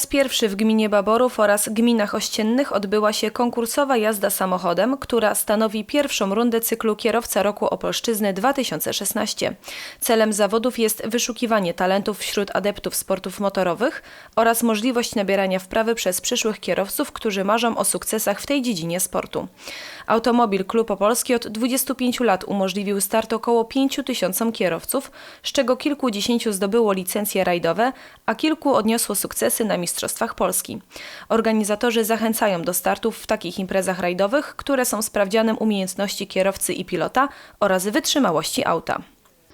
Raz pierwszy w gminie Baborów oraz gminach ościennych odbyła się konkursowa jazda samochodem, która stanowi pierwszą rundę cyklu Kierowca Roku Opolszczyzny 2016. Celem zawodów jest wyszukiwanie talentów wśród adeptów sportów motorowych oraz możliwość nabierania wprawy przez przyszłych kierowców, którzy marzą o sukcesach w tej dziedzinie sportu. Automobil Klub Opolski od 25 lat umożliwił start około 5 tysiącom kierowców, z czego kilkudziesięciu zdobyło licencje rajdowe, a kilku odniosło sukcesy na Mistrzostwach Polski. Organizatorzy zachęcają do startów w takich imprezach rajdowych, które są sprawdzianem umiejętności kierowcy i pilota oraz wytrzymałości auta.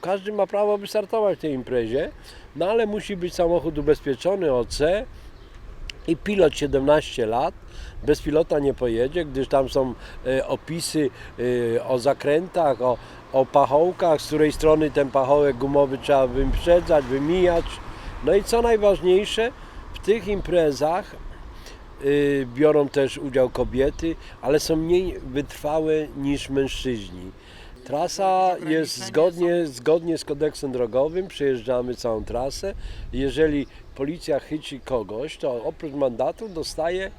Każdy ma prawo wystartować w tej imprezie, no ale musi być samochód ubezpieczony OC i pilot 17 lat. Bez pilota nie pojedzie, gdyż tam są e, opisy e, o zakrętach, o, o pachołkach, z której strony ten pachołek gumowy trzeba wyprzedzać, wymijać. No i co najważniejsze, tych imprezach y, biorą też udział kobiety, ale są mniej wytrwałe niż mężczyźni. Trasa jest zgodnie, zgodnie z kodeksem drogowym, przejeżdżamy całą trasę. Jeżeli policja chyci kogoś, to oprócz mandatu dostaje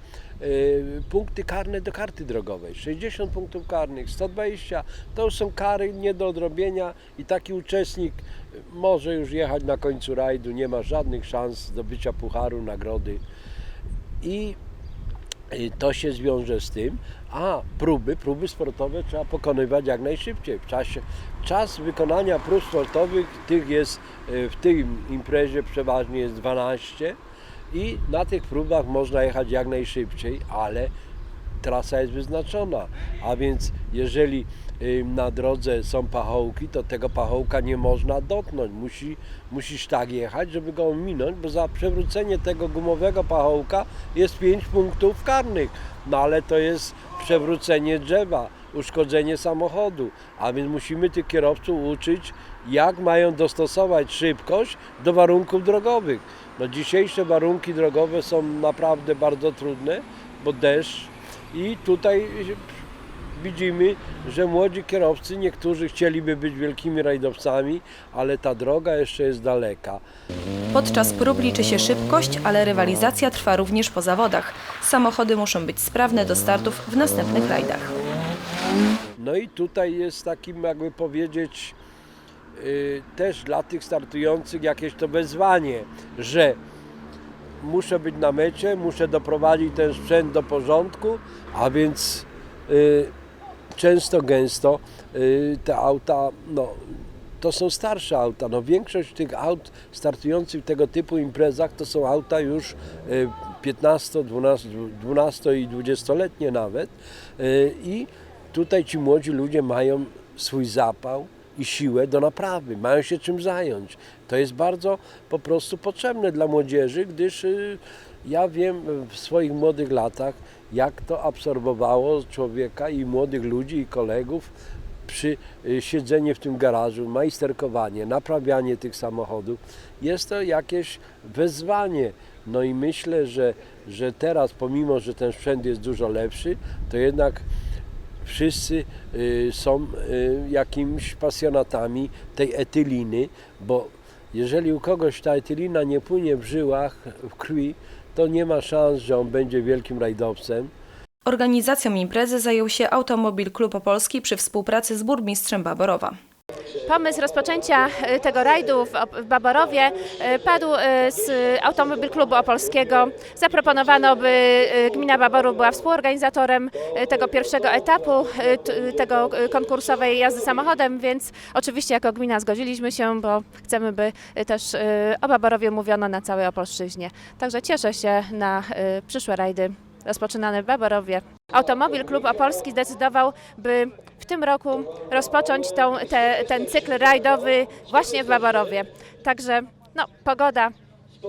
y, punkty karne do karty drogowej. 60 punktów karnych, 120 to już są kary nie do odrobienia i taki uczestnik może już jechać na końcu rajdu, nie ma żadnych szans zdobycia pucharu, nagrody. I to się wiąże z tym, a próby, próby sportowe trzeba pokonywać jak najszybciej. W czasie, czas wykonania prób sportowych tych jest e, w tym imprezie przeważnie jest 12 i na tych próbach można jechać jak najszybciej, ale trasa jest wyznaczona, a więc jeżeli na drodze są pachołki, to tego pachołka nie można dotknąć. Musi, musisz tak jechać, żeby go minąć, bo za przewrócenie tego gumowego pachołka jest 5 punktów karnych. No ale to jest przewrócenie drzewa, uszkodzenie samochodu, a więc musimy tych kierowców uczyć, jak mają dostosować szybkość do warunków drogowych. No dzisiejsze warunki drogowe są naprawdę bardzo trudne, bo deszcz i tutaj widzimy, że młodzi kierowcy, niektórzy chcieliby być wielkimi rajdowcami, ale ta droga jeszcze jest daleka. Podczas prób liczy się szybkość, ale rywalizacja trwa również po zawodach. Samochody muszą być sprawne do startów w następnych rajdach. No i tutaj jest takim, jakby powiedzieć, y, też dla tych startujących jakieś to wyzwanie, że muszę być na mecie, muszę doprowadzić ten sprzęt do porządku, a więc y, często, gęsto y, te auta, no, to są starsze auta. No, większość tych aut startujących w tego typu imprezach to są auta już y, 15, 12, 12 i 20-letnie nawet. Y, I tutaj ci młodzi ludzie mają swój zapał i siłę do naprawy, mają się czym zająć. To jest bardzo po prostu potrzebne dla młodzieży, gdyż y, ja wiem w swoich młodych latach, jak to absorbowało człowieka i młodych ludzi i kolegów przy y, siedzenie w tym garażu, majsterkowanie, naprawianie tych samochodów. Jest to jakieś wyzwanie. No i myślę, że, że teraz, pomimo, że ten sprzęt jest dużo lepszy, to jednak wszyscy y, są y, jakimiś pasjonatami tej etyliny, bo jeżeli u kogoś ta etylina nie płynie w żyłach, w krwi, to nie ma szans, że on będzie wielkim rajdowcem. Organizacją imprezy zajął się Automobil Klub Opolski przy współpracy z burmistrzem Baborowa. Pomysł rozpoczęcia e, tego rajdu w Baborowie e, padł e, z Automobil Klubu Opolskiego. Zaproponowano, by gmina Baborów była współorganizatorem tego pierwszego etapu, tego konkursowej jazdy samochodem, więc oczywiście jako gmina zgodziliśmy się, bo chcemy, by też o Baborowie mówiono na całej Opolszczyźnie. Także cieszę się na przyszłe rajdy rozpoczynane w Baborowie. Automobil Klub Opolski zdecydował, by w tym roku rozpocząć tą, te, ten cykl rajdowy właśnie w Baborowie. Także no, pogoda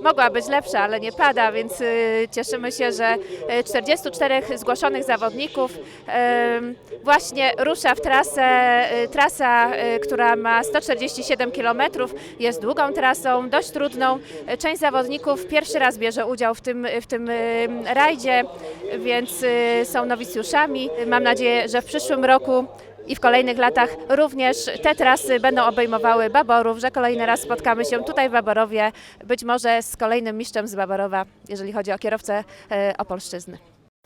mogła być lepsza, ale nie pada, więc y, cieszymy się, że y, 44 zgłoszonych zawodników y, właśnie rusza w trasę, y, trasa, y, która ma 147 km, jest długą trasą, dość trudną. Y, Część zawodników pierwszy raz bierze udział w tym, w tym y, rajdzie, więc y, są nowicjuszami. Mam nadzieję, że w przyszłym roku i w kolejnych latach również te trasy będą obejmowały Baborów, że kolejny raz spotkamy się tutaj w Baborowie, być może z kolejnym mistrzem z Baborowa, jeżeli chodzi o kierowcę e, Opolszczyzny.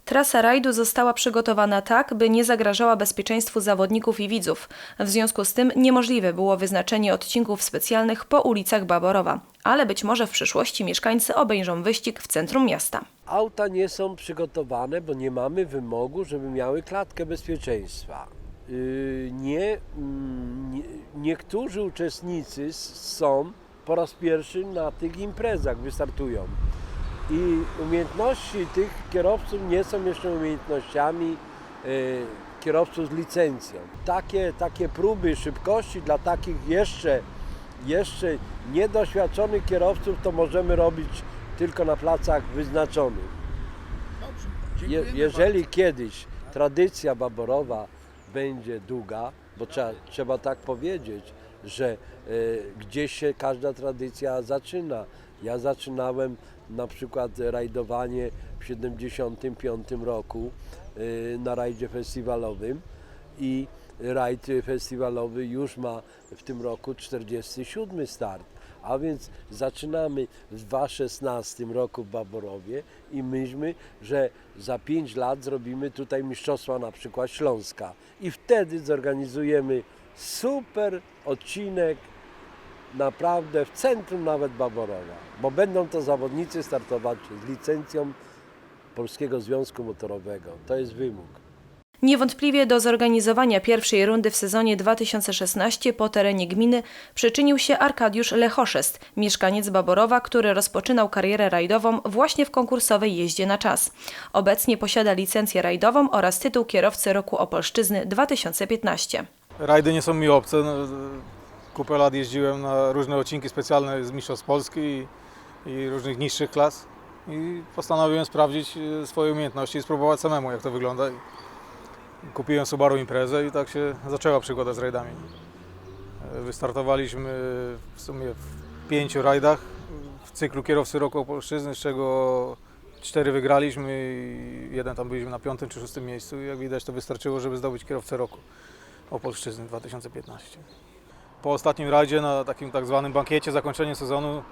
Trasa rajdu została przygotowana tak, by nie zagrażała bezpieczeństwu zawodników i widzów. W związku z tym niemożliwe było wyznaczenie odcinków specjalnych po ulicach Baborowa, ale być może w przyszłości mieszkańcy obejrzą wyścig w centrum miasta. Auta nie są przygotowane, bo nie mamy wymogu, żeby miały klatkę bezpieczeństwa. Yy, Nie, nie, niektórzy uczestnicy są po raz pierwszy na tych imprezach, wystartują. I umiejętności tych kierowców nie są jeszcze umiejętnościami yy, kierowców z licencją. Takie, takie próby szybkości dla takich jeszcze, jeszcze niedoświadczonych kierowców to możemy robić tylko na placach wyznaczonych. Je, jeżeli kiedyś tradycja baborowa będzie długa, bo trzeba, trzeba tak powiedzieć, że e, gdzieś się każda tradycja zaczyna. Ja zaczynałem na przykład rajdowanie w 75 roku e, na rajdzie festiwalowym i rajd festiwalowy już ma w tym roku 47 start. A więc zaczynamy w 2016 roku w Baborowie i myślmy, że za 5 lat zrobimy tutaj mistrzostwa na przykład Śląska. I wtedy zorganizujemy super odcinek naprawdę w centrum nawet Baborowa, bo będą to zawodnicy startować z licencją Polskiego Związku Motorowego. To jest wymóg. Niewątpliwie do zorganizowania pierwszej rundy w sezonie 2016 po terenie gminy przyczynił się Arkadiusz Lechoszest, mieszkaniec Baborowa, który rozpoczynał karierę rajdową właśnie w konkursowej jeździe na czas. Obecnie posiada licencję rajdową oraz tytuł kierowcy roku Opolszczyzny 2015. Rajdy nie są mi obce. No, kupę lat jeździłem na różne odcinki specjalne z Mistrzostw Polski i, i różnych niższych klas. I postanowiłem sprawdzić e, swoje umiejętności i spróbować samemu, jak to wygląda. Kupiłem Subaru Imprezę i tak się zaczęła przygoda z rajdami. E, Wystartowaliśmy w sumie w pięciu rajdach w cyklu kierowcy roku Opolszczyzny, z czego cztery wygraliśmy i jeden tam byliśmy na piątym czy szóstym miejscu. I jak widać to wystarczyło, żeby zdobyć kierowcę roku. Opolszczyzny 2015. Po ostatnim rajdzie na takim tak zwanym bankiecie zakończenia sezonu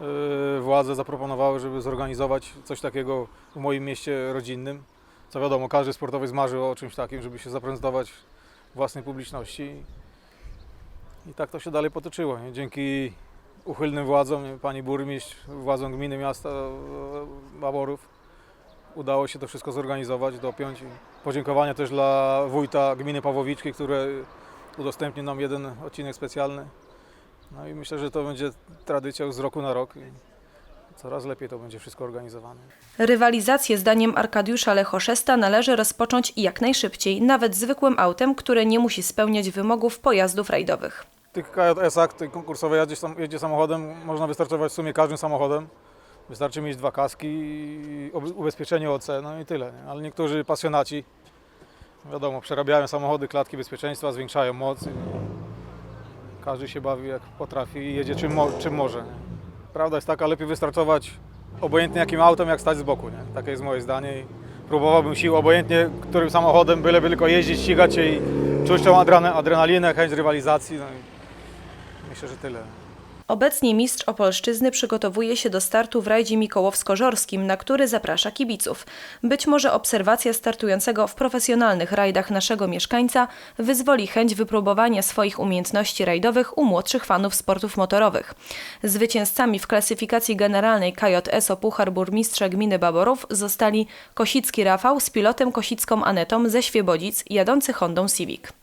yy, władze zaproponowały, żeby zorganizować coś takiego w moim mieście rodzinnym. Co wiadomo, każdy sportowiec marzy o czymś takim, żeby się zaprezentować własnej publiczności. I tak to się dalej potoczyło. Nie? Dzięki uchylnym władzom, nie? pani burmistrz, władzom gminy miasta e, Baborów, udało się to wszystko zorganizować, dopiąć. Podziękowania też dla wójta gminy Pawłowiczki, który udostępnił nam jeden odcinek specjalny. No i myślę, że to będzie tradycja z roku na rok coraz lepiej to będzie wszystko organizowane. Rywalizację zdaniem Arkadiusza Lechoszesta należy rozpocząć jak najszybciej, nawet zwykłym autem, które nie musi spełniać wymogów pojazdów rajdowych. W tych KJS-ach, tej konkursowej jeździe, sam- jeździe samochodem, można wystartować w sumie każdym samochodem. Wystarczy mieć dwa kaski, i ubezpieczenie OC, no i tyle. Nie? Ale niektórzy pasjonaci, wiadomo, przerabiają samochody, klatki bezpieczeństwa, zwiększają moc. Każdy się bawi jak potrafi i jedzie czym, mo- czym może. Nie? Prawda jest taka, lepiej wystartować obojętnie jakim autem, jak stać z boku. Nie? Takie jest moje zdanie. I próbowałbym sił obojętnie którym samochodem, byleby tylko jeździć, ścigać się i czuć tą adrena- adrenalinę, chęć rywalizacji. No i myślę, że tyle. Obecnie mistrz Opolszczyzny przygotowuje się do startu w rajdzie Mikołowsko-Żorskim, na który zaprasza kibiców. Być może obserwacja startującego w profesjonalnych rajdach naszego mieszkańca wyzwoli chęć wypróbowania swoich umiejętności rajdowych u młodszych fanów sportów motorowych. Zwycięzcami w klasyfikacji generalnej KJS o Puchar Burmistrza Gminy Baborów zostali Kosicki Rafał z pilotem Kosicką Anetą ze Świebodzic jadący Hondą Civic.